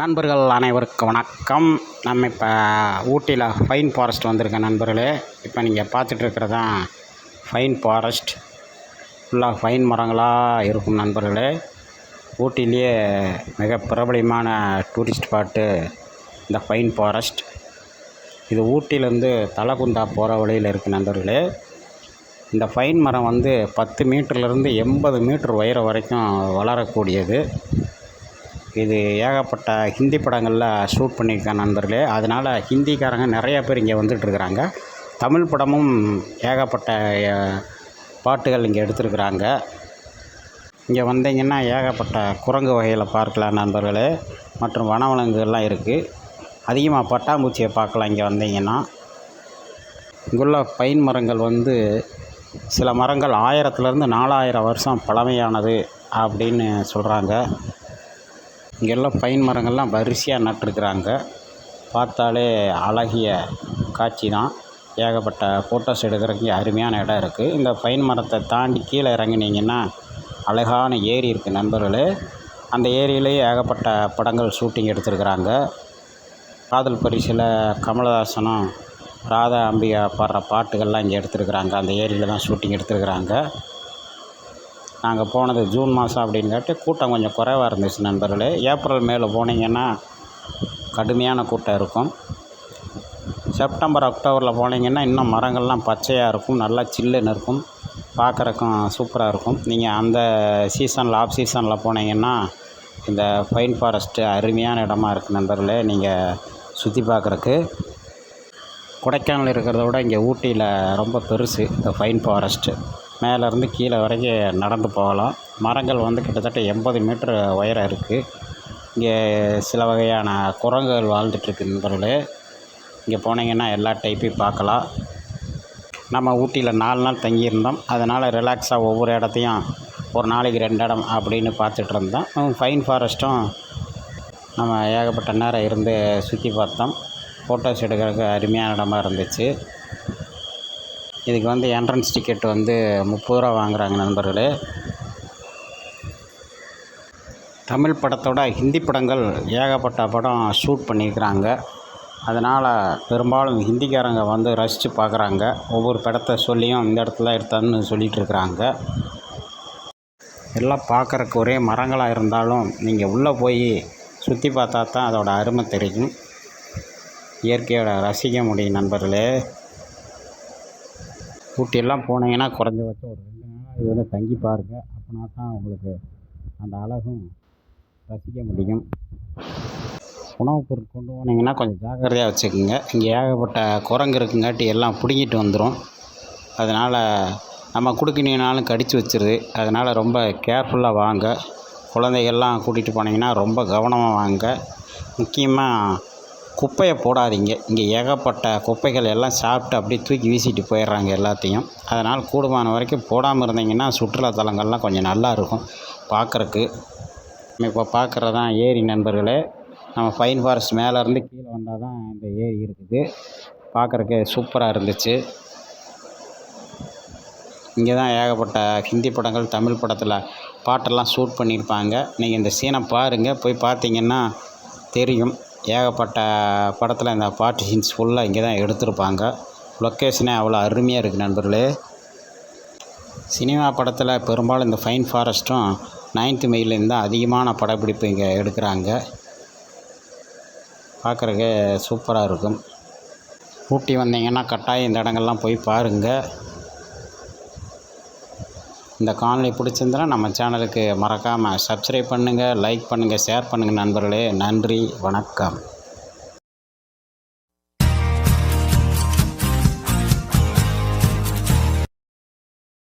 நண்பர்கள் அனைவருக்கும் வணக்கம். நம்ம இப்போ ஊட்டியில் ஃபைன் ஃபாரஸ்ட் வந்திருக்க நண்பர்களே. இப்போ நீங்கள் பார்த்துட்டு தான் ஃபைன் ஃபாரஸ்ட் ஃபுல்லாக ஃபைன் மரங்களாக இருக்கும் நண்பர்களே. ஊட்டிலேயே மிக பிரபலமான டூரிஸ்ட் ஸ்பாட்டு இந்த ஃபைன் ஃபாரஸ்ட் இது ஊட்டியிலேருந்து தலகுந்தா போகிற வழியில் இருக்குது நண்பர்களே. இந்த ஃபைன் மரம் வந்து பத்து மீட்டர்லேருந்து எண்பது மீட்டர் உயரம் வரைக்கும் வளரக்கூடியது. இது ஏகப்பட்ட ஹிந்தி படங்களில் ஷூட் பண்ணியிருக்கேன் நண்பர்களே. அதனால் ஹிந்திக்காரங்க நிறையா பேர் இங்கே வந்துட்டுருக்குறாங்க தமிழ் படமும் ஏகப்பட்ட பாட்டுகள் இங்கே எடுத்திருக்கிறாங்க. இங்கே வந்தீங்கன்னா ஏகப்பட்ட குரங்கு வகையில் பார்க்கலாம் நண்பர்களே. மற்றும் வனவிலங்குகள்லாம் இருக்குது அதிகமாக பட்டாம்பூச்சியை பார்க்கலாம் இங்கே வந்தீங்கன்னா. இங்குள்ள பைன் மரங்கள் வந்து சில மரங்கள் ஆயிரத்துலேருந்து நாலாயிரம் வருஷம் பழமையானது அப்படின்னு சொல்கிறாங்க இங்கெல்லாம் பைன் மரங்கள்லாம் வரிசையாக நட்டிருக்கிறாங்க. பார்த்தாலே அழகிய காட்சி தான் ஏகப்பட்ட ஃபோட்டோஸ் எடுக்கிறதுக்கு அருமையான இடம் இருக்குது இந்த பைன் மரத்தை தாண்டி கீழே இறங்குனீங்கன்னா அழகான ஏரி இருக்குது நண்பர்களே. அந்த ஏரியிலேயே ஏகப்பட்ட படங்கள் ஷூட்டிங் எடுத்திருக்கிறாங்க. காதல் பரிசில் கமலஹாசனும் ராதா அம்பிகா பாடுற பாட்டுகள்லாம் இங்கே எடுத்திருக்கிறாங்க. அந்த ஏரியில் தான் ஷூட்டிங் எடுத்திருக்கிறாங்க. நாங்கள் போனது ஜூன் மாதம் அப்படின்காட்டி கூட்டம் கொஞ்சம் குறைவாக இருந்துச்சு நண்பர்களே. ஏப்ரல் மேலே போனீங்கன்னா கடுமையான கூட்டம் இருக்கும். செப்டம்பர் அக்டோபரில் போனீங்கன்னா இன்னும் மரங்கள்லாம் பச்சையாக இருக்கும் நல்லா சில்லுன்னு இருக்கும். பார்க்குறக்கும் சூப்பராக இருக்கும். நீங்கள் அந்த சீசனில் ஆஃப் சீசனில் போனீங்கன்னா இந்த ஃபைன் ஃபாரஸ்ட்டு அருமையான இடமா இருக்குது நண்பர்களே நீங்கள் சுற்றி பார்க்குறக்கு கொடைக்கானல் இருக்கிறத விட இங்கே ஊட்டியில் ரொம்ப பெருசு இந்த ஃபைன் ஃபாரஸ்ட்டு மேலேருந்து கீழே வரைக்கும் நடந்து போகலாம். மரங்கள் வந்து கிட்டத்தட்ட எண்பது மீட்டர் உயரம் இருக்குது இங்கே சில வகையான குரங்குகள் வாழ்ந்துட்டுருக்கு நண்பர்களே. இங்கே போனீங்கன்னா எல்லா டைப்பையும் பார்க்கலாம். நம்ம ஊட்டியில் நாலு நாள் தங்கியிருந்தோம். அதனால் ரிலாக்ஸாக ஒவ்வொரு இடத்தையும் ஒரு நாளைக்கு ரெண்டு இடம் அப்படின்னு பார்த்துட்டு இருந்தோம். ஃபைன் ஃபாரஸ்ட்டும் நம்ம ஏகப்பட்ட நேரம் இருந்து சுற்றி பார்த்தோம். ஃபோட்டோஸ் எடுக்கிறதுக்கு அருமையான இடமா இருந்துச்சு. இதுக்கு வந்து என்ட்ரன்ஸ் டிக்கெட் வந்து முப்பது ரூபா வாங்குறாங்க நண்பர்களே. தமிழ் படத்தோட ஹிந்தி படங்கள் ஏகப்பட்ட படம் ஷூட் பண்ணியிருக்கிறாங்க. அதனால் பெரும்பாலும் ஹிந்திக்காரங்க வந்து ரசித்து பார்க்குறாங்க. ஒவ்வொரு படத்தை சொல்லியும் இந்த இடத்துல எடுத்தான்னு சொல்லிகிட்டு இருக்கிறாங்க. எல்லாம் பார்க்குறக்கு ஒரே மரங்களாக இருந்தாலும் நீங்கள் உள்ளே போய் சுற்றி பார்த்தா தான் அதோடய அருமை தெரியும். இயற்கையோட ரசிக்க முடியும் நண்பர்களே. ஊட்டியெல்லாம் போனீங்கன்னா குறைஞ்சபட்சம் ஒரு ரெண்டு நாளாக இது வந்து தங்கி பாருங்கள் அப்படின்னா தான் உங்களுக்கு அந்த அழகும் ரசிக்க முடியும். உணவுப் பொருள் கொண்டு போனீங்கன்னா கொஞ்சம் ஜாக்கிரதையாக வச்சுக்கோங்க. இங்கே ஏகப்பட்ட குரங்கு இருக்குங்காட்டி எல்லாம் பிடுங்கிட்டு வந்துடும் அதனால் நம்ம கொடுக்கணினாலும் கடித்து வச்சிருது. அதனால் ரொம்ப கேர்ஃபுல்லாக வாங்க. குழந்தைகள்லாம் கூட்டிகிட்டு போனீங்கன்னா ரொம்ப கவனமாக வாங்க. முக்கியமாக குப்பையை போடாதீங்க. இங்கே ஏகப்பட்ட குப்பைகள் எல்லாம் சாப்பிட்டு அப்படியே தூக்கி வீசிட்டு போயிடுறாங்க எல்லாத்தையும். அதனால் கூடுமான வரைக்கும் போடாமல் இருந்தீங்கன்னா சுற்றுலாத்தலங்கள்லாம் கொஞ்சம் நல்லா இருக்கும் பார்க்குறக்கு. இப்போ பார்க்குறது தான் ஏரி நண்பர்களே நம்ம ஃபைன் ஃபாரஸ்ட் மேலேருந்து கீழே வந்தால் தான் இந்த ஏரி இருக்குது. பார்க்குறக்கு சூப்பராக இருந்துச்சு. இங்கே தான் ஏகப்பட்ட ஹிந்தி படங்கள் தமிழ் படத்தில் பாட்டெல்லாம் ஷூட் பண்ணியிருப்பாங்க. நீங்கள் இந்த சீனை பாருங்கள் போய் பார்த்தீங்கன்னா தெரியும். ஏகப்பட்ட படத்தில் இந்த பாட்டு சீன்ஸ் ஃபுல்லாக இங்கே தான் எடுத்திருப்பாங்க. லொக்கேஷனே அவ்வளோ அருமையாக இருக்குது நண்பர்களே. சினிமா படத்தில் பெரும்பாலும் இந்த ஃபைன் ஃபாரஸ்ட்டும் நைன்த்து மெயிலேருந்து தான் அதிகமான படப்பிடிப்பு இங்கே எடுக்கிறாங்க. பார்க்குறக்கு சூப்பராக இருக்கும். ஊட்டி வந்தீங்கன்னா கட்டாயம் இந்த இடங்கள்லாம் போய் பாருங்கள் இந்த காணொலி பிடிச்சிருந்தனா நம்ம சேனலுக்கு மறக்காமல் சப்ஸ்கிரைப் பண்ணுங்கள் லைக் பண்ணுங்கள் ஷேர் பண்ணுங்கள் நண்பர்களே. நன்றி வணக்கம்.